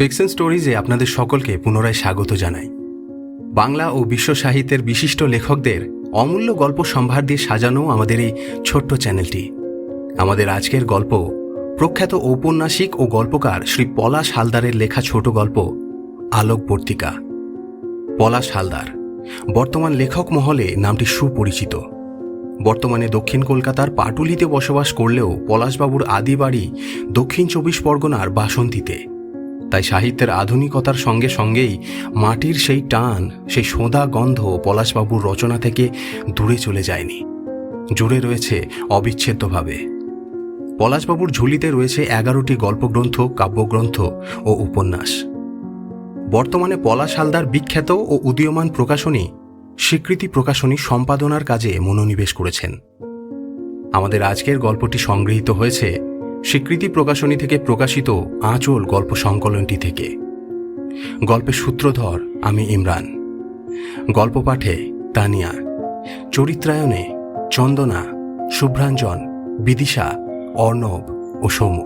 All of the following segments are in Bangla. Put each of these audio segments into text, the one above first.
ফিকশন স্টোরিজে আপনাদের সকলকে পুনরায় স্বাগত জানাই। বাংলা ও বিশ্ব সাহিত্যের বিশিষ্ট লেখকদের অমূল্য গল্প সম্ভার দিয়ে সাজানো আমাদের এই ছোট্ট চ্যানেলটি। আমাদের আজকের গল্প প্রখ্যাত ঔপন্যাসিক ও গল্পকার শ্রী পলাশ হালদারের লেখা ছোট গল্প আলোক পত্রিকা পলাশ হালদার, বর্তমান লেখক মহলে নামটি সুপরিচিত। বর্তমানে দক্ষিণ কলকাতার পাটুলিতে বসবাস করলেও পলাশবাবুর আদি বাড়ি দক্ষিণ চব্বিশ পরগনার বাসন্তীতে। তাই সাহিত্যের আধুনিকতার সঙ্গে সঙ্গেই মাটির সেই টান, সেই সোঁদা গন্ধ পলাশবাবুর রচনা থেকে দূরে চলে যায়নি। জুড়ে রয়েছে অবিচ্ছেদ্যভাবে। পলাশবাবুর ঝুলিতে রয়েছে এগারোটি গল্পগ্রন্থ, কাব্যগ্রন্থ ও উপন্যাস। বর্তমানে পলাশ হালদার বিখ্যাত ও উদীয়মান প্রকাশনী, স্বীকৃতি প্রকাশনী সম্পাদনার কাজে মনোনিবেশ করেছেন। আমাদের আজকের গল্পটি সংগৃহীত হয়েছে স্বীকৃতি প্রকাশনী থেকে প্রকাশিত আঁচল গল্প সংকলনটি থেকে। গল্পের সূত্রধর আমি ইমরান। গল্প পাঠে তানিয়া। চরিত্রায়নে চন্দনা, শুভ্রাঞ্জন, বিদিশা, অর্ণব ও Soumya.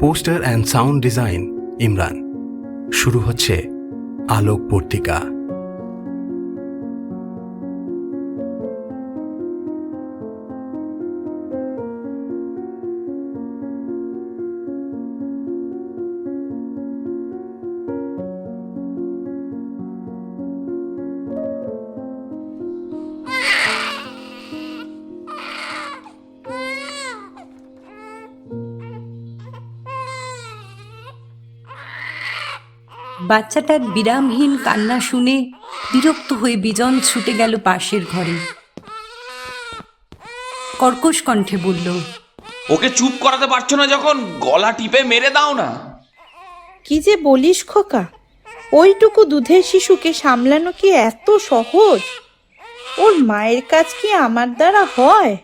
Poster and sound design Imran. শুরু হচ্ছে আলোক পত্রিকা বাচ্চাটার বিরামহীন কান্না শুনে বিরক্ত হয়ে বিজন ছুটে গেল পাশের ঘরে। কর্কশ কণ্ঠে বলল ওকে চুপ করাতে পারছ না যখন? গলা টিপে মেরে দাও না। কি যে বলিস খোকা? ওইটুকু দুধের শিশুকে সামলানো কি এত সহজ? ওর মায়ের কাজ কি আমার দ্বারা হয়?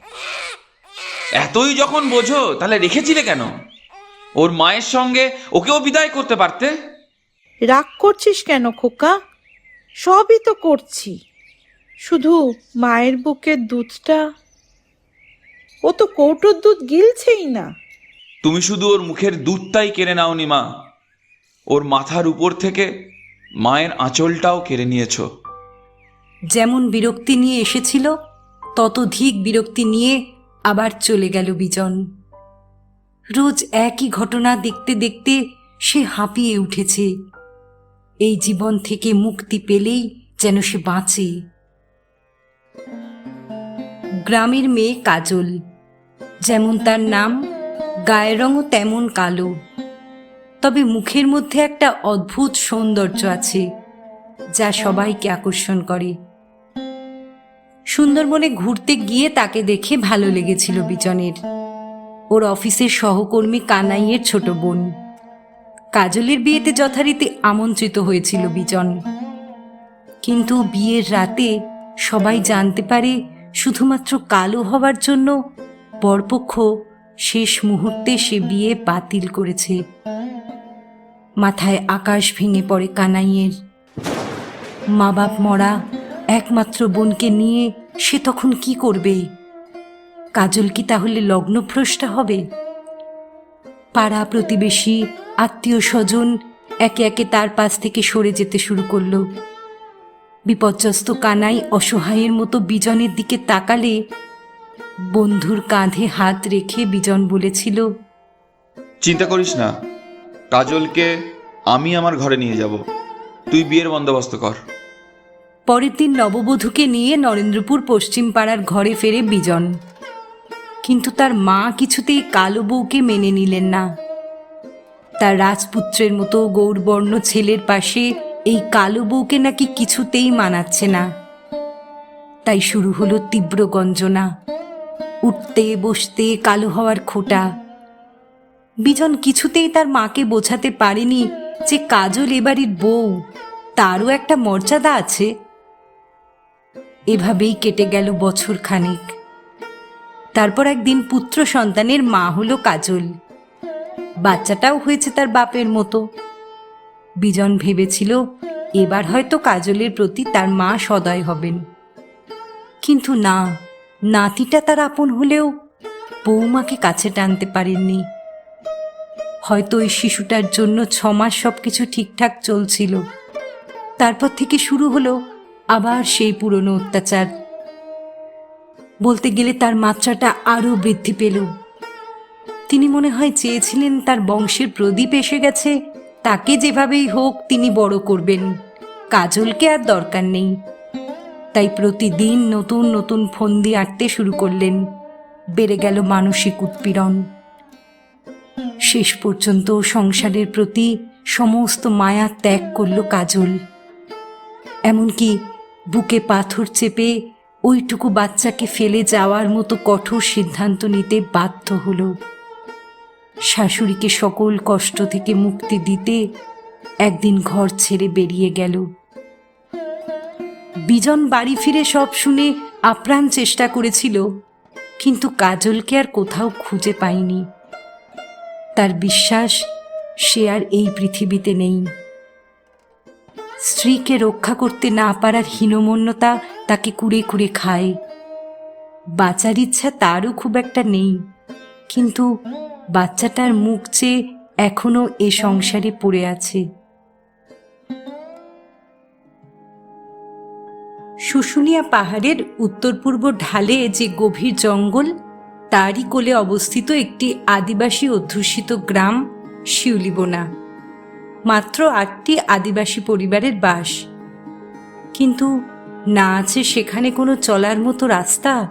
এতই যখন বোঝো তাহলে রেখেছিলে কেন? ওর মায়ের সঙ্গে ওকেও বিদায় করতে পারতে? রাগ করছিস কেন খোকা? সবই তো করছি। শুধু মায়ের বুকের দুধটা? ও তো কৌটোর দুধ গিলছেই না। তুমি শুধু ওর মুখের দুধটাই কেড়ে নাওনি মা। ওর মাথার উপর থেকে মায়ের আঁচলটাও কেড়ে নিয়েছো। যেমন বিরক্তি নিয়ে এসেছিল ততধিক বিরক্তি নিয়ে আবার চলে গেল বিজন। রোজ একই ঘটনা দেখতে দেখতে সে হাঁপিয়ে উঠেছে। এই জীবন থেকে মুক্তি পেলেই যেন সে বাঁচে। গ্রামের মেয়ে কাজল, যেমন তার নাম, গায়ের রঙও তেমন কালো। তবে মুখের মধ্যে একটা অদ্ভুত সৌন্দর্য আছে, যা সবাইকে আকর্ষণ করে। সুন্দরবনে ঘুরতে গিয়ে তাকে দেখে ভালো লেগেছিল বিজনের। ওর অফিসের সহকর্মী কানাইয়ের ছোট বোন। কাজলের বিয়েতে যথারীতি আমন্ত্রিত হয়েছিল বিজন। কিন্তু বিয়ের রাতে সবাই জানতে পারে শুধুমাত্র কালো হওয়ার জন্য বরপক্ষ শেষ মুহূর্তে সে বিয়ে বাতিল করেছে। মাথায় আকাশ ভেঙে পড়ে কানাইয়ের। মা বাপ মরা একমাত্র বোনকে নিয়ে সে তখন কি করবে? কাজল কি তাহলে লগ্নভ্রষ্টা হবে? পাড়া প্রতিবেশী আত্মীয় স্বজন একে একে তার পাশ থেকে সরে যেতে শুরু করল। বিপর্যস্ত কানাই অসহায়ের মতো বিজনের দিকে তাকালে বন্ধুর কাঁধে হাত রেখে বিজন বলেছিল চিন্তা করিস না কাজলকে আমি আমার ঘরে নিয়ে যাব। তুই বিয়ের বন্দোবস্ত কর। পরের দিন নববধূকে নিয়ে নরেন্দ্রপুর পশ্চিম পাড়ার ঘরে ফেরে বিজন। কিন্তু তার মা কিছুতেই কালো বউকে মেনে নিলেন না। তার রাজপুত্রের মতো গৌরবর্ণ ছেলের পাশে এই কালো বউকে নাকি কিছুতেই মানাচ্ছে না। তাই শুরু হলো তীব্র গঞ্জনা। উঠতে বসতে কালো হওয়ার খোটা। বিজন কিছুতেই তার মাকে বোঝাতে পারেনি যে কাজল এবাড়ির বউ, তারও একটা মর্যাদা আছে। এভাবেই কেটে গেল বছর খানেক তারপর একদিন পুত্র সন্তানের মা হলো কাজল। বাচ্চাটাও হয়েছে তার বাপের মতো। বিজন ভেবেছিল, এবার হয়তো কাজলের প্রতি তার মা সদয় হবেন। কিন্তু না, নাতিটা তার আপন হলেও বৌমাকে কাছে টানতে পারেননি। হয়তো ওই শিশুটার জন্য ছমাস সব কিছু ঠিকঠাক চলছিল। তারপর থেকে শুরু হলো আবার সেই পুরনো অত্যাচার। বলতে গেলে তার মাত্রাটা আরও বৃদ্ধি পেল। তিনি মনে হয় চেয়েছিলেন তার বংশের প্রদীপ এসে গেছে। তাকে যেভাবেই হোক তিনি বড় করবেন। কাজলকে আর দরকার নেই। তাই প্রতিদিন নতুন নতুন ফন্দি আঁটতে শুরু করলেন। বেড়ে গেল মানসিক উৎপীড়ন। শেষ পর্যন্ত সংসারের প্রতি সমস্ত মায়া ত্যাগ করল কাজল। এমনকি বুকে পাথর চেপে ওইটুকু বাচ্চাকে ফেলে যাওয়ার মতো কঠোর সিদ্ধান্ত নিতে বাধ্য হলো। শাশুড়িকে সকল কষ্ট থেকে মুক্তি দিতে একদিন ঘর ছেড়ে বেরিয়ে গেল। বিজন বাড়ি ফিরে সব শুনে আপ্রাণ চেষ্টা করেছিল, কিন্তু কাজলকে আর কোথাও খুঁজে পায়নি। তার বিশ্বাস, সে আর এই পৃথিবীতে নেই। স্ত্রীকে রক্ষা করতে না পারার হীনমন্যতা তাকে কুড়ে কুড়ে খায়। বাঁচার ইচ্ছা তারও খুব একটা নেই, কিন্তু বাচ্চাটার মুখ চেয়ে এখনও এ সংসারে পড়ে আছে। শুশুনিয়া পাহাড়ের উত্তর পূর্ব ঢালে যে গভীর জঙ্গল, তারই কোলে অবস্থিত একটি আদিবাসী অধ্যুষিত গ্রাম শিউলিবোনা। মাত্র আটটি আদিবাসী পরিবারের বাস। কিন্তু না আছে সেখানে কোনো চলার মতো রাস্তা,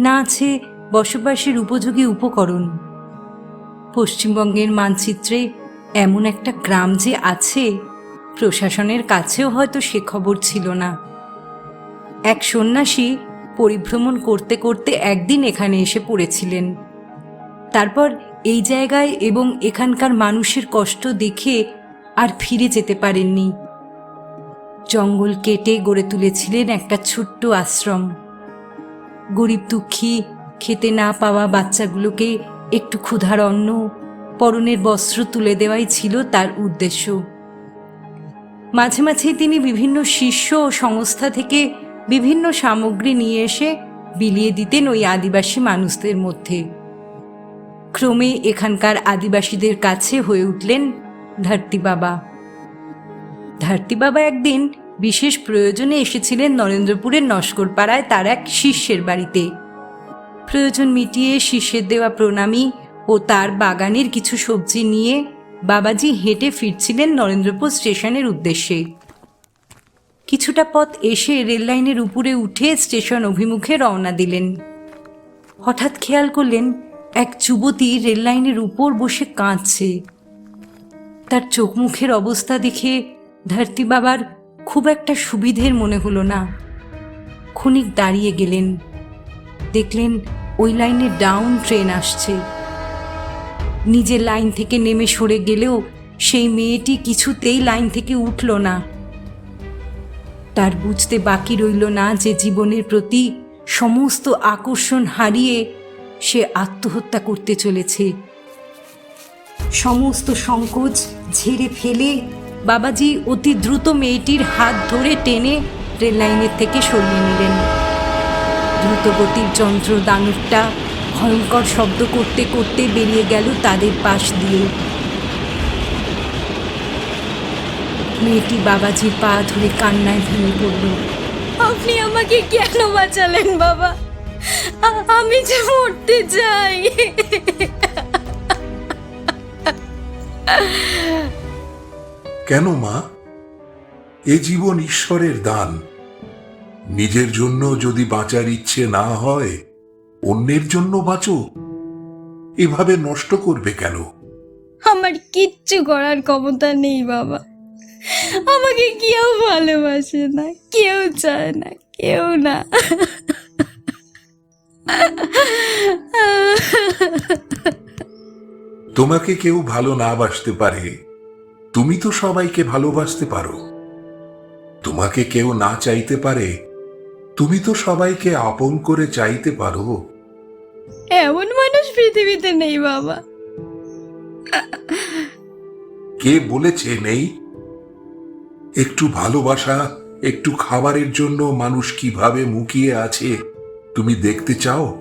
না আছে বসবাসের উপযোগী উপকরণ। পশ্চিমবঙ্গের মানচিত্রে এমন একটা গ্রাম যে আছে, প্রশাসনের কাছেও হয়তো সে খবর ছিল না। এক সন্ন্যাসী পরিভ্রমণ করতে করতে একদিন এখানে এসে পড়েছিলেন। তারপর এই জায়গায় এবং এখানকার মানুষের কষ্ট দেখে আর ফিরে যেতে পারেননি। জঙ্গল কেটে গড়ে তুলেছিলেন একটা ছোট্ট আশ্রম। গরিব দুঃখী, খেতে না পাওয়া বাচ্চাগুলোকে একটু ক্ষুধার অন্ন, পরনের বস্ত্র তুলে দেওয়াই ছিল তার উদ্দেশ্য। মাঝে মাঝে তিনি বিভিন্ন শিষ্য ও সংস্থা থেকে বিভিন্ন সামগ্রী নিয়ে এসে বিলিয়ে দিতেন ওই আদিবাসী মানুষদের মধ্যে। ক্রমে এখানকার আদিবাসীদের কাছে হয়ে উঠলেন ধরতি বাবা। ধরতি বাবা একদিন বিশেষ প্রয়োজনে এসেছিলেন নরেন্দ্রপুরের নস্করপাড়ায় তার এক শিষ্যের বাড়িতে। প্রয়োজন মিটিয়ে শিষ্যের দেওয়া প্রণামী ও তার বাগানের কিছু সবজি নিয়ে বাবাজি হেঁটে ফিরছিলেন নরেন্দ্রপুর স্টেশনের উদ্দেশ্যে। কিছুটা পথ এসে রেললাইনের উপরে উঠে স্টেশন অভিমুখে রওনা দিলেন। হঠাৎ খেয়াল করলেন, এক যুবতী রেললাইনের উপর বসে কাঁদছে। তার চোখ মুখের অবস্থা দেখে ধরতি বাবার খুব একটা সুবিধের মনে হলো না। ক্ষণিক দাঁড়িয়ে গেলেন। দেখলেন ওই লাইনে ডাউন ট্রেন আসছে। নিজের লাইন থেকে নেমে সরে গেলেও সেই মেয়েটি কিছুতেই লাইন থেকে উঠল না। তার বুঝতে বাকি রইল না যে জীবনের প্রতি সমস্ত আকর্ষণ হারিয়ে সে আত্মহত্যা করতে চলেছে। সমস্ত সংকোচ ঝেড়ে ফেলে বাবাজি অতি দ্রুত মেয়েটির হাত ধরে টেনে রেল লাইনের থেকে সরিয়ে নিলেন। দ্রুতগতির যন্ত্র দানবটা ভয়ঙ্কর শব্দ করতে করতে বেরিয়ে গেল তাদের পাশ দিয়ে। মেয়েটি বাবাজির পা ধরে কান্নায় ভেঙে পড়ল। আপনি আমাকে কেন বাঁচালেন বাবা? আমি যে মরতে চাই। কেন মা? এ জীবন ঈশ্বরের দান। নিজের জন্য যদি বাঁচার ইচ্ছে না হয় অন্যের জন্য বাঁচো। এভাবে নষ্ট করবে কেন? আমার কিচ্ছু করার ক্ষমতা নেই বাবা। আমাকে কেউ ভালোবাসে না কেউ চায় না কেউ না। তোমাকে কেউ ভালো না বাসতে পারে। তুমি তো সবাইকে ভালোবাসতে পারো। তোমাকে কেউ না চাইতে পারে তুমি তো সবাইকে আপন করে চাইতে পারো। এমন মানুষ পৃথিবীতে নেই বাবা। কে বলেছে নেই? একটু ভালোবাসা একটু খাবারের জন্য মানুষ কীভাবে মুখিয়ে আছে তুমি দেখতে চাও?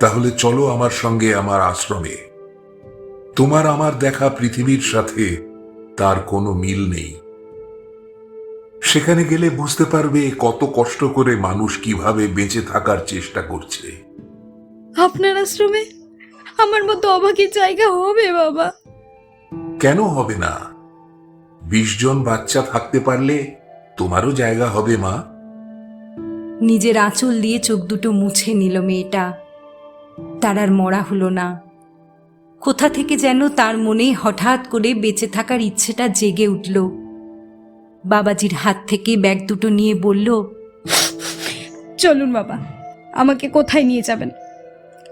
তাহলে চলো আমার সঙ্গে আমার আশ্রমে। তোমার আমার দেখা পৃথিবীর সাথে তার কোনো মিল নেই। সেখানে গেলে বুঝতে পারবে কত কষ্ট করে মানুষ কীভাবে বেঁচে থাকার চেষ্টা করছে। আপনার আশ্রমে আমার মতো অবাকের জায়গা হবে বাবা। কেন হবে না? বিশ জন বাচ্চা থাকতে পারলে তোমারও জায়গা হবে মা। নিজের আঁচল দিয়ে চোখ দুটো মুছে নিল মেয়েটা। তার আর মরা হলো না। কোথা থেকে যেন তার মনে হঠাৎ করে বেঁচে থাকার ইচ্ছেটা জেগে উঠল। বাবাজির হাত থেকে ব্যাগ দুটো নিয়ে বলল চলুন বাবা আমাকে কোথায় নিয়ে যাবেন?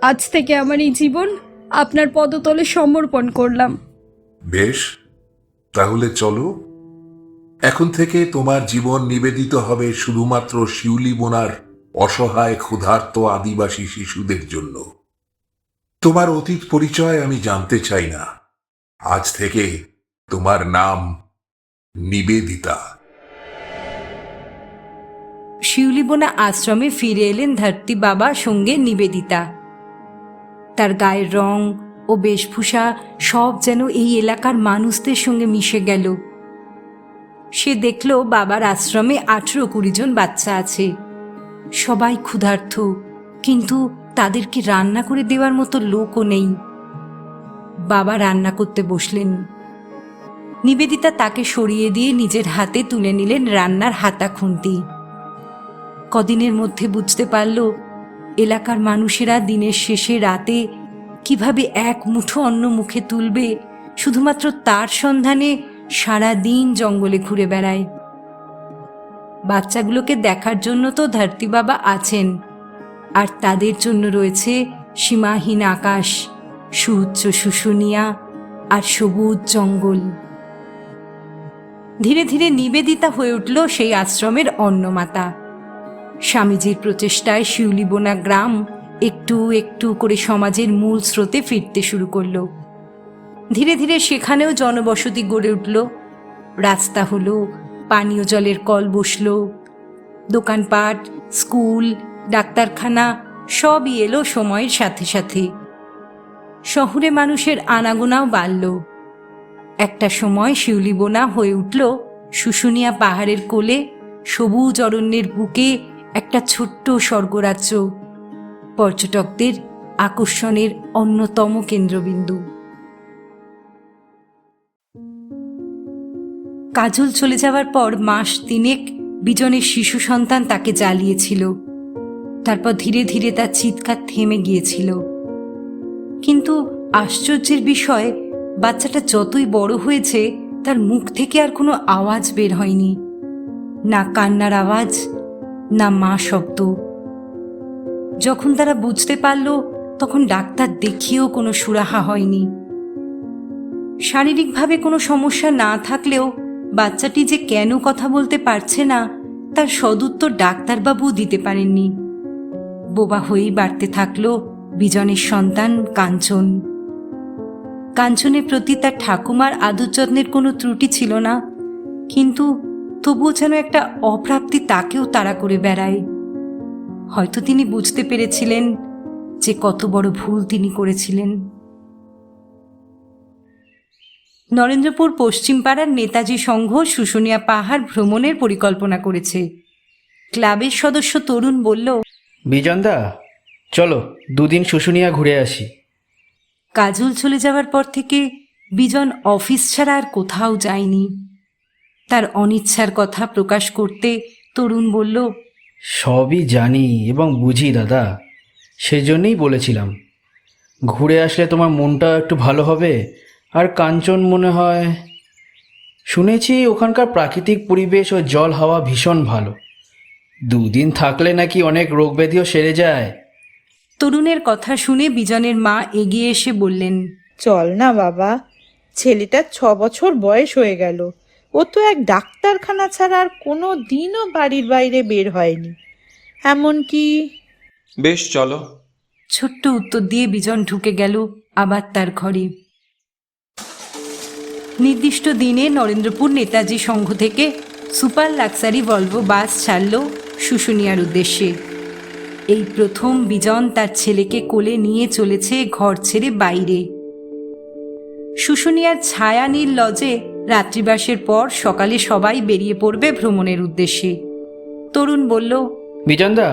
আজ থেকে আমার এই জীবন আপনার পদতলে সমর্পণ করলাম। বেশ তাহলে চলো। এখন থেকে তোমার জীবন নিবেদিত হবে শুধুমাত্র শিউলি বোনার অসহায় ক্ষুধার্ত আদিবাসী শিশুদের জন্য। তোমার অতীত পরিচয় আমি জানতে চাই না। আজ থেকে তোমার নাম নিবেদিতা। শিউলিবোনা আশ্রমে ফিরে এলেন ধরতি বাবা সঙ্গে নিবেদিতা। তার গায়ের রং ও বেশভূষা সব যেন এই এলাকার মানুষদের সঙ্গে মিশে গেল। সে দেখল বাবার আশ্রমে আঠেরো কুড়ি জন বাচ্চা আছে। সবাই ক্ষুধার্ত, কিন্তু তাদেরকে রান্না করে দেওয়ার মতো লোকও নেই। বাবা রান্না করতে বসলেন। নিবেদিতা তাকে সরিয়ে দিয়ে নিজের হাতে তুলে নিলেন রান্নার হাতা খুন্তি। কদিনের মধ্যে বুঝতে পারল, এলাকার মানুষেরা দিনের শেষে রাতে কীভাবে এক মুঠো অন্ন মুখে তুলবে, শুধুমাত্র তার সন্ধানে সারা দিন জঙ্গলে ঘুরে বেড়ায়। বাচ্চাগুলোকে দেখার জন্য তো ধরতি বাবা আছেন, আর তাদের জন্য রয়েছে সীমাহীন আকাশ, সুউচ্চ শুশুনিয়া আর সবুজ জঙ্গল। ধীরে ধীরে নিবেদিতা হয়ে উঠল সেই আশ্রমের অন্নমাতা। স্বামীজির প্রচেষ্টায় শিউলিবোনা গ্রাম একটু একটু করে সমাজের মূল স্রোতে ফিরতে শুরু করল। ধীরে ধীরে সেখানেও জনবসতি গড়ে উঠল। রাস্তা হলো, পানীয় জলের কল বসল। দোকানপাট, স্কুল, ডাক্তারখানা সবই এলো সময়ের সাথে সাথে। শহরে মানুষের আনাগোনাও বাড়ল। একটা সময় শিউলিবোনা হয়ে উঠল শুশুনিয়া পাহাড়ের কোলে, সবুজ অরণ্যের বুকে একটা ছোট্ট স্বর্গরাজ্য, পর্যটকদের আকর্ষণের অন্যতম কেন্দ্রবিন্দু। কাজল চলে যাওয়ার পর মাস তিনেক বিজনের শিশু সন্তান তাকে জ্বালিয়েছিল। তারপর ধীরে ধীরে তার চিৎকার থেমে গিয়েছিল। কিন্তু আশ্চর্যের বিষয় বাচ্চাটা যতই বড় হয়েছে, তার মুখ থেকে আর কোনো আওয়াজ বের হয়নি। না কান্নার আওয়াজ, না মা শব্দ। যখন তারা বুঝতে পারল, তখন ডাক্তার দেখিয়েও কোনো সুরাহা হয়নি। শারীরিকভাবে কোনো সমস্যা না থাকলেও বাচ্চাটি যে কেন কথা বলতে পারছে না, তার সদুত্তর ডাক্তারবাবু দিতে পারেননি। বোবা হয়েই বাড়তে থাকল বিজনের সন্তান কাঞ্চন। কাঞ্চনের প্রতি তার ঠাকুমার আদর যত্নের কোনো ত্রুটি ছিল না। কিন্তু তবুও যেন একটা অপ্রাপ্তি তাকেও তাড়া করে বেড়ায়। হয়তো তিনি বুঝতে পেরেছিলেন যে কত বড় ভুল তিনি করেছিলেন। নরেন্দ্রপুর পশ্চিমপাড়ার নেতাজি সংঘ শুশুনিয়া পাহাড় ভ্রমণের পরিকল্পনা করেছে। ক্লাবের সদস্য তরুণ বলল, বিজনদা, চলো দুদিন শুশুনিয়া ঘুরে আসি। কাজল চলে যাওয়ার পর থেকে বিজন অফিস ছাড়া আর কোথাও যায়নি। তার অনিচ্ছার কথা প্রকাশ করতে তরুণ বলল, সবই জানি এবং বুঝি দাদা, সেজন্যই বলেছিলাম। ঘুরে আসলে তোমার মনটা একটু ভালো হবে, আর কাঞ্চন মনে হয়, শুনেছি ওখানকার প্রাকৃতিক পরিবেশ ও জল হাওয়া ভীষণ ভালো। দুদিন থাকলে নাকি অনেক রোগ ব্যাধিও সেরে যায়। তরুণের কথা শুনে বিজনের মা এগিয়ে এসে বললেন চল না বাবা ছেলেটার ছ বছর বয়স হয়ে গেল। ও তো এক ডাক্তারখানা ছাড়া আর কোনো দিনও বাড়ির বাইরে বের হয়নি। এমনকি বেশ চলো। ছোট্ট উত্তর দিয়ে বিজন ঢুকে গেল আবার তার ঘরে। নির্দিষ্ট দিনে নরেন্দ্রপুর নেতাজি সংঘ থেকে সুপার লাক্সারি ভলভো বাস ছাড়ল শুশুনিয়ার উদ্দেশ্যে। এই প্রথম বিজন তার ছেলেকে কোলে নিয়ে চলেছে ঘর ছেড়ে বাইরে। শুশুনিয়ার ছায়া নীল লজে রাত্রিবাসের পর সকালে সবাই বেরিয়ে পড়বে ভ্রমণের উদ্দেশ্যে। তরুণ বলল, বিজনদা,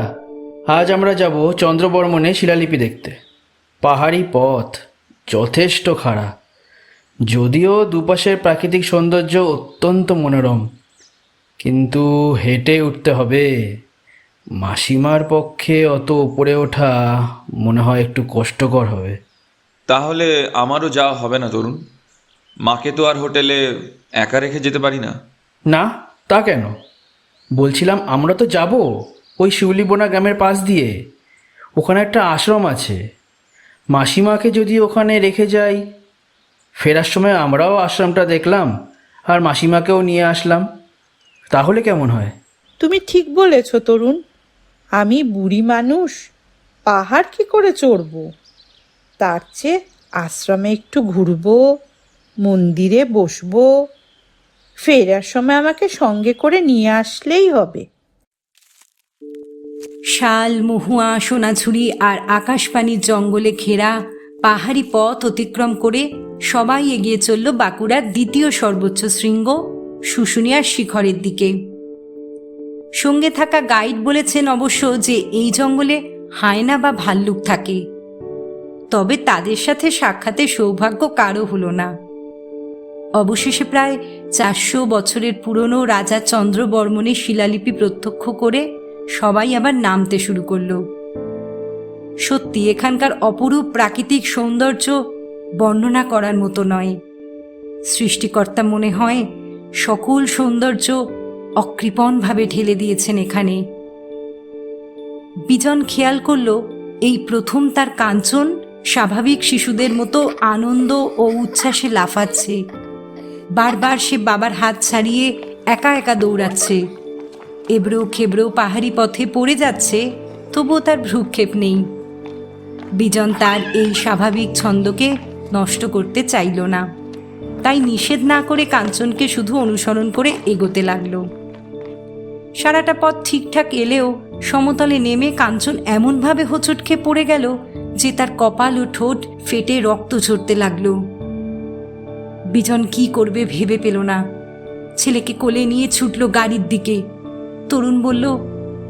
আজ আমরা যাব চন্দ্রবর্মনে শিলালিপি দেখতে। পাহাড়ি পথ যথেষ্ট খাড়া। যদিও দুপাশের প্রাকৃতিক সৌন্দর্য অত্যন্ত মনোরম, কিন্তু হেঁটে উঠতে হবে। মাসিমার পক্ষে অত উপরে ওঠা মনে হয় একটু কষ্টকর হবে। তাহলে আমারও যাওয়া হবে না তরুণ। মাকে তো আর হোটেলে একা রেখে যেতে পারি না। না তা কেন? বলছিলাম আমরা তো যাব ওই শিউলিবোনা গ্রামের পাশ দিয়ে। ওখানে একটা আশ্রম আছে। মাসিমাকে যদি ওখানে রেখে যাই ফেরার সময় আমরাও আশ্রমটা দেখলাম আর মাসিমাকেও নিয়ে আসলাম। তাহলে কেমন হয়? তুমি ঠিক বলেছ তরুণ। আমি বুড়ি মানুষ, পাহাড় কি করে চড়বো? তার চেয়ে আশ্রমে একটু ঘুরবো, মন্দিরে বসবো, ফেরার সময় আমাকে সঙ্গে করে নিয়ে আসলেই হবে। শাল, মহুয়া, সোনাঝুরি আর আকাশপানির জঙ্গলে ঘেরা পাহাড়ি পথ অতিক্রম করে সবাই এগিয়ে চলল বাঁকুড়ার দ্বিতীয় সর্বোচ্চ শৃঙ্গ শুশুনিয়ার শিখরের দিকে। সঙ্গে থাকা গাইড বলেছেন অবশ্য যে এই জঙ্গলে হায়না বা ভাল্লুক থাকে। তবে তাদের সাথে সাক্ষাতে সৌভাগ্য কারও হলো না। অবশেষে প্রায় চারশো বছরের পুরনো রাজা চন্দ্রবর্মনের শিলালিপি প্রত্যক্ষ করে সবাই আবার নামতে শুরু করল। সত্যি, এখানকার অপরূপ প্রাকৃতিক সৌন্দর্য বর্ণনা করার মতো নয়। সৃষ্টিকর্তা মনে হয় সকল সৌন্দর্য অকৃপণভাবে ঢেলে দিয়েছেন এখানে। বিজন খেয়াল করল, এই প্রথম তার কাঞ্চন স্বাভাবিক শিশুদের মতো আনন্দ ও উচ্ছ্বাসে লাফাচ্ছে। বারবার সে বাবার হাত ছাড়িয়ে একা একা দৌড়াচ্ছে। এবড়ো খেবড়ো পাহাড়ি পথে পড়ে যাচ্ছে, তবুও তার ভ্রুক্ষেপ নেই। বিজন তার এই স্বাভাবিক ছন্দকে নষ্ট করতে চাইল না। তাই নিষেধ না করে কাঞ্চনকে শুধু অনুসরণ করে এগোতে লাগল। সারাটা পথ ঠিকঠাক এলেও সমতলে নেমে কাঞ্চন এমনভাবে হোঁচট খেয়ে পড়ে গেল যে তার কপাল ও ঠোঁট ফেটে রক্ত ঝরতে লাগল। বিজন কি করবে ভেবে পেল না। ছেলেকে কোলে নিয়ে ছুটল গাড়ির দিকে। তরুণ বলল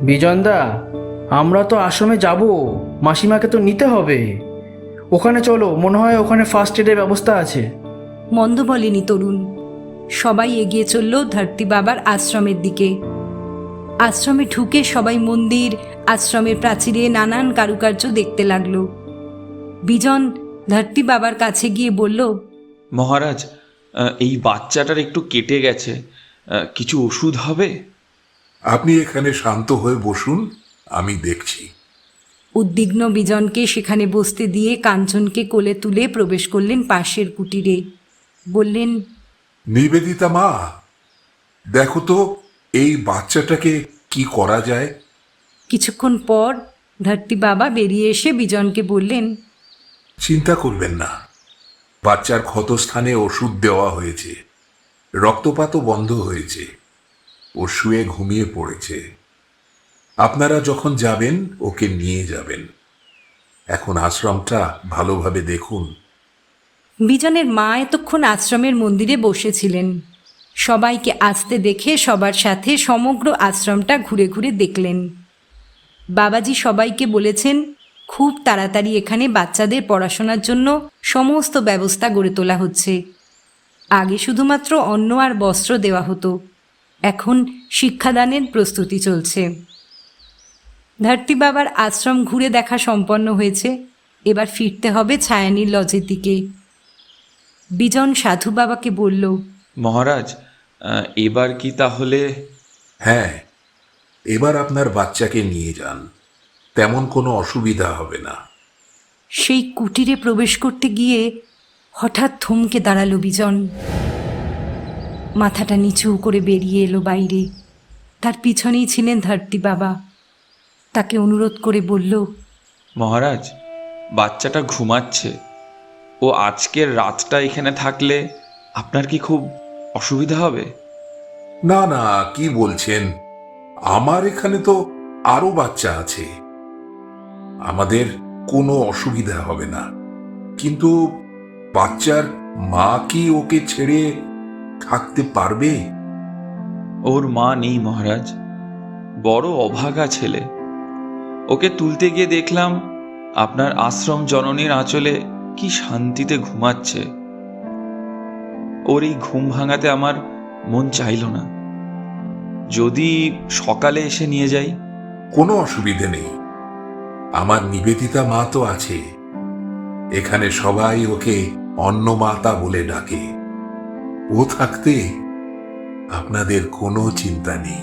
বিজনদা আমরা তো আশ্রমে যাব মাসিমাকে তো নিতে হবে। ওখানে চলো মনে হয় ওখানে ফার্স্ট এডের ব্যবস্থা আছে। মন্দ বলেনি তরুণ। সবাই এগিয়ে চলল ধরতি বাবার আশ্রমের দিকে। আশ্রমে ঢুকে সবাই মন্দির আশ্রমের প্রাচীরে নানান কারুকার্য দেখতে লাগল। বিজন ধরতি বাবার কাছে গিয়ে বলল মহারাজ এই বাচ্চাটার একটু কেটে গেছে কিছু ওষুধ হবে? আপনি এখানে শান্ত হয়ে বসুন আমি দেখছি। উদ্বিগ্ন বিজনকে সেখানে বসতে দিয়ে কাঞ্চনকে কোলে তুলে প্রবেশ করলেন পাশের কুটিরে। বললেন নিবেদিতা মা দেখো তো এই বাচ্চাটাকে কি করা যায়? কিছুক্ষণ পর ধরতি বাবা বেরিয়ে এসে বিজনকে বললেন চিন্তা করবেন না। বাচ্চার ক্ষতস্থানে ওষুধ দেওয়া হয়েছে। রক্তপাতও বন্ধ হয়েছে। ও শুয়ে ঘুমিয়ে পড়েছে। আপনারা যখন যাবেন ওকে নিয়ে যাবেন। এখন আশ্রমটা ভালোভাবে দেখুন। বিজনের মা এতক্ষণ আশ্রমের মন্দিরে বসেছিলেন। সবাইকে আসতে দেখে সবার সাথে সমগ্র আশ্রমটা ঘুরে ঘুরে দেখলেন। বাবাজি সবাইকে বলেছেন, খুব তাড়াতাড়ি এখানে বাচ্চাদের পড়াশোনার জন্য সমস্ত ব্যবস্থা গড়ে তোলা হচ্ছে। আগে শুধুমাত্র অন্ন আর বস্ত্র দেওয়া হতো। এখন শিক্ষাদানের প্রস্তুতি চলছে। ধরতি বাবার আশ্রম ঘুরে দেখা সম্পন্ন হয়েছে। এবার ফিরতে হবে ছায়ানীর লজের দিকে। বিজন সাধু বাবাকে বলল মহারাজ এবার কি তাহলে? হ্যাঁ এবার আপনার বাচ্চাকে নিয়ে যান। তেমন কোনো অসুবিধা হবে না। সেই কুটিরে প্রবেশ করতে গিয়ে হঠাৎ থমকে দাঁড়াল বিজন। মাথাটা নিচু করে বেরিয়ে এলো বাইরে। তার পিছনেই ছিলেন ধরতি বাবা। তাকে অনুরোধ করে বলল মহারাজ বাচ্চাটা ঘুমাচ্ছে। ও আজকের রাতটা এখানে থাকলে আপনার কি খুব অসুবিধা হবে? না না কি বলছেন? আমার এখানে তো আরও বাচ্চা আছে। আমাদের কোনো অসুবিধা হবে না। কিন্তু বাচ্চার মা কি ওকে ছেড়ে থাকতে পারবে? ওর মা নেই মহারাজ। বড় অভাগা ছেলে। ওকে তুলতে গিয়ে দেখলাম আপনার আশ্রম জননীর আঁচলে কি শান্তিতে ঘুমাচ্ছে। ওর এই ঘুম ভাঙাতে আমার মন চাইল না। যদি সকালে এসে নিয়ে যাই? কোনো অসুবিধে নেই। আমার নিবেদিতা মা তো আছে। এখানে সবাই ওকে অন্নমাতা বলে ডাকে। ও থাকতে আপনাদের কোনো চিন্তা নেই।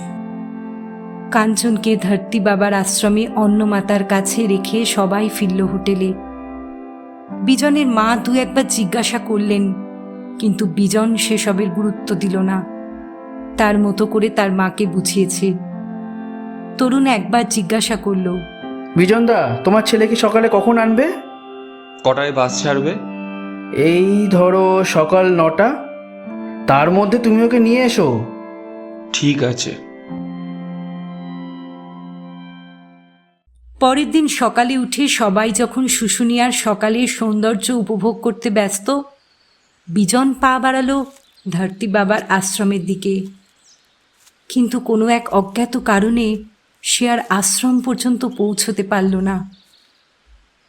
কাঞ্চনকে ধরতি বাবার আশ্রমে অন্নমাতার কাছে রেখে সবাই ফিরল হোটেলে। বিজনের মা দু একবার জিজ্ঞাসা করলেন কিন্তু বিজন সেসবের গুরুত্ব দিল না। তার মতো করে তার মাকে বুঝিয়েছে। তরুণ একবার জিজ্ঞাসা করল বিজনদা তোমার ছেলে কি সকালে কখন আনবে? কটায় বাস ছাড়বে? এই ধরো সকাল নটা। তার মধ্যে তুমি ওকে নিয়ে এসো। ঠিক আছে। পরের দিন সকালে উঠে সবাই যখন শুশুনিয়ার সকালের সৌন্দর্য উপভোগ করতে ব্যস্ত বিজন পা বাড়ালো ধরতি বাবার আশ্রমের দিকে। কিন্তু কোনো এক অজ্ঞাত কারণে সে আর আশ্রম পর্যন্ত পৌঁছতে পারল না।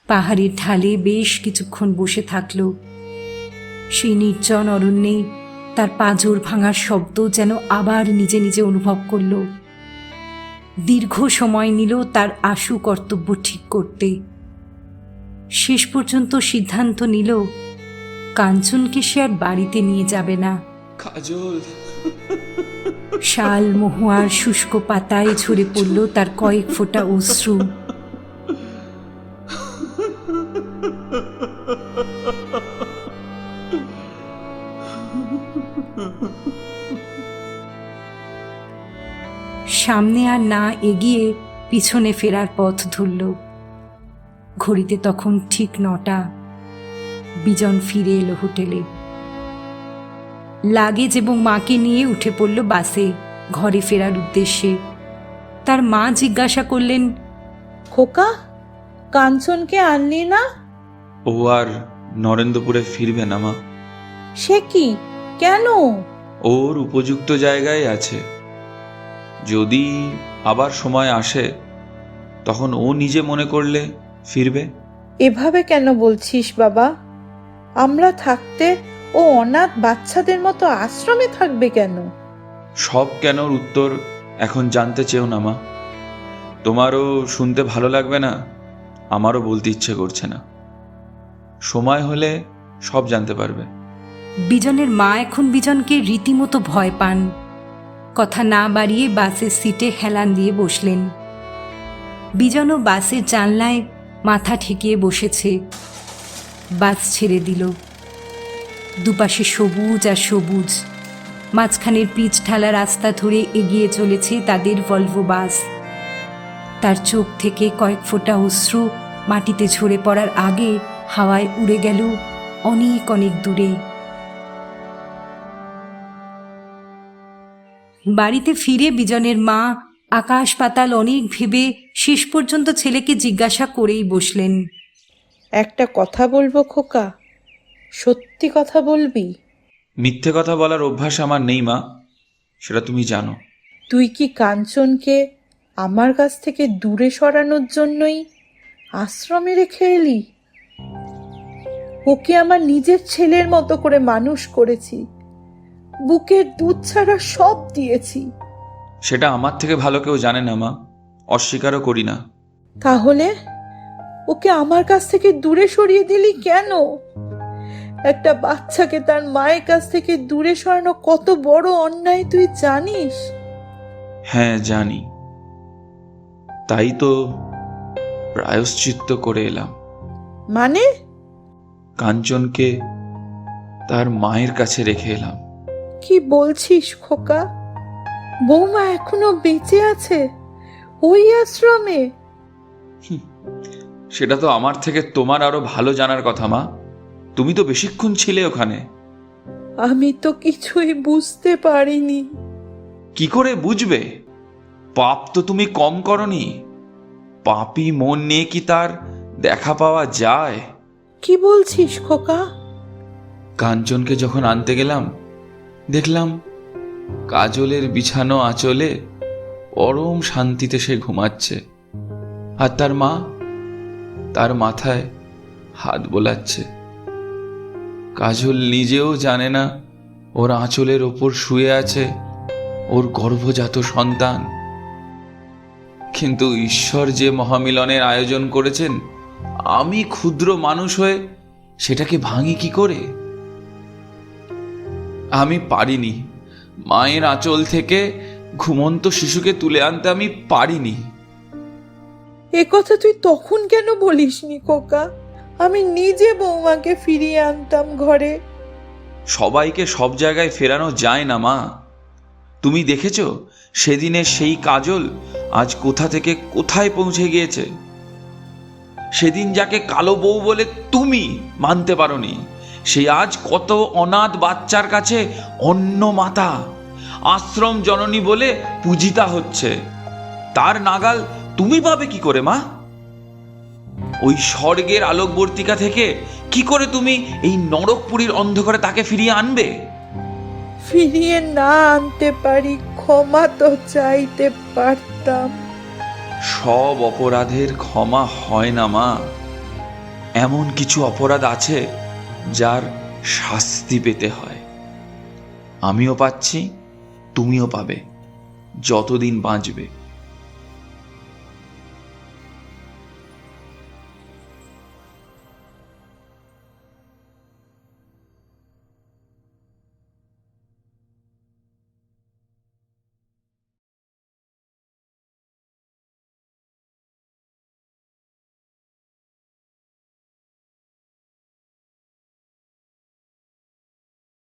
পাহাড়ের ঢালে বেশ কিছুক্ষণ বসে থাকল। সেই নির্জন অরণ্যে তার পাঁজর ভাঙার শব্দ যেন আবার নিজে নিজে অনুভব করল। দীর্ঘ সময় নিল তার আশু কর্তব্য ঠিক করতে। শেষ পর্যন্ত সিদ্ধান্ত নিল কাঞ্চনকে সে আর বাড়িতে নিয়ে যাবে না। কাজল। শাল মহুয়ার শুষ্ক পাতায় ঝরে পড়ল তার কয়েক ফোঁটা অশ্রু। সামনে আর না এগিয়ে পিছনে ফেরার পথ ধরল। ঘড়িতে তখন ঠিক নটা। বিজন ফিরে এলো হোটেলে। লাগেজ এবং মাকে নিয়ে উঠে পড়ল বাসে ঘরে ফেরার উদ্দেশ্যে। তার মা জিজ্ঞাসা করলেন খোকা কাঞ্চনকে আনলি না? ও আর নরেন্দ্রপুরে ফিরবে না মা। সে কি? কেন? ওর উপযুক্ত জায়গায় আছে। যদি আবার সময় আসে তখন ও নিজে মনে করলে ফিরবে। এভাবে কেন বলছিস বাবা? আমরা থাকতে ও অনাথ বাচ্চাদের মতো আশ্রমে থাকবে কেন? সব কেনর উত্তর এখন জানতে চেও না মা। তোমারও শুনতে ভালো লাগবে না আমারও বলতে ইচ্ছে করছে না। সময় হলে সব জানতে পারবে। বিজনের মা এখন বিজনকে রীতিমতো ভয় পান। কথা না বাড়িয়ে বাসের সিটে হেলান দিয়ে বসলেন। বিজনও বাসের জানলায় মাথা ঠেকিয়ে বসেছে। বাস ছেড়ে দিল। দুপাশে সবুজ আর সবুজ। মাঝখানের পিচ ঢালা রাস্তা ধরে এগিয়ে চলেছে তাদের ভলভো বাস। তার চোখ থেকে কয়েক ফোঁটা অশ্রু মাটিতে ঝরে পড়ার আগে হাওয়ায় উড়ে গেল অনেক অনেক দূরে। বাড়িতে ফিরে বিজনের মা আকাশ পাতাল অনেক ভেবে শেষ পর্যন্ত ছেলেকে জিজ্ঞাসা করেই বসলেন। একটা কথা বলব খোকা? সত্যি কথা বলবি? মিথ্যে কথা বলার অভ্যাস আমার নেই মা। সেটা তুমি জানো। তুই কি কাঞ্চনকে আমার কাছ থেকে দূরে সরানোর জন্যই আশ্রমে রেখে এলি? ওকে আমার নিজের ছেলের মতো করে মানুষ করেছি। বুকের দুধ ছাড়া সব দিয়েছি। সেটা আমার থেকে ভালো কেউ জানে না মা। অস্বীকারও করি না। তাহলে? ওকে আমার কাছ থেকে দূরে সরিয়ে দিলি কেন? একটা বাচ্চাকে তার মায়ের কাছ থেকে দূরে সরানো কত বড় অন্যায় তুই জানিস? হ্যাঁ জানি। তাই তো প্রায়শ্চিত্ত করে এলাম। মানে? কাঞ্চনকে তার মায়ের কাছে রেখে এলাম। কি বলছিস খোকা? বৌমা এখনও বেঁচে আছে? ওই আশ্রমে? সেটা তো আমার থেকে তোমার আরও ভালো জানার কথা মা। তুমি তো বেশিক্ষণ ছিলে ওখানে। আমি তো কিছুই বুঝতে পারিনি। কি করে বুঝবে? পাপ তো তুমি কম করনি। পাপি মন নিয়ে কি তার দেখা পাওয়া যায়? কি বলছিস খোকা? কাঞ্চনকে যখন আনতে গেলাম দেখলাম কাজলের বিছানো আঁচলে পরম শান্তিতে সে ঘুমাচ্ছে। আর তার মা তার মাথায় হাত বোলাচ্ছে। কাজল নিজেও জানে না ওর আঁচলের ওপর শুয়ে আছে ওর গর্ভজাত সন্তান। কিন্তু ঈশ্বর যে মহামিলনের আয়োজন করেছেন, আমি ক্ষুদ্র মানুষ হয়ে সেটাকে ভাঙি কি করে? আমি পারিনি। মায়ের আঁচল থেকে ঘুমন্ত শিশুকে তুলে আনতে আমি পারিনি। এ কথা তুই তখন কেন বলিসনি, খোকা? আমি নিজে বৌমাকে ফিরিয়ে আনতাম ঘরে। সবাইকে সব জায়গায় ফেরানো যায় না, মা। তুমি দেখেছ, সেদিনের সেই কাজল আজ কোথা থেকে কোথায় পৌঁছে গিয়েছে? সেদিন যাকে কালো বউ বলে তুমি মানতে পারোনি, সে আজ কত অনাথ বাচ্চার কাছে অন্য মাতা, আশ্রম জননী বলে পূজিতা হচ্ছে। তার নাগাল তুমি পাবে কি করে মা? ওই স্বর্গের আলোকবর্তিকা থেকে কি করে তুমি এই নরকপুরীর অন্ধকারে তাকে ফিরিয়ে আনবে? ফিরিয়ে না আনতে পারি ক্ষমা তো চাইতে পারতাম। সব অপরাধের ক্ষমা হয় না মা। এমন কিছু অপরাধ আছে যার শাস্তি পেতে হয়। আমিও পাচ্ছি তুমিও পাবে যতদিন বাঁচবে।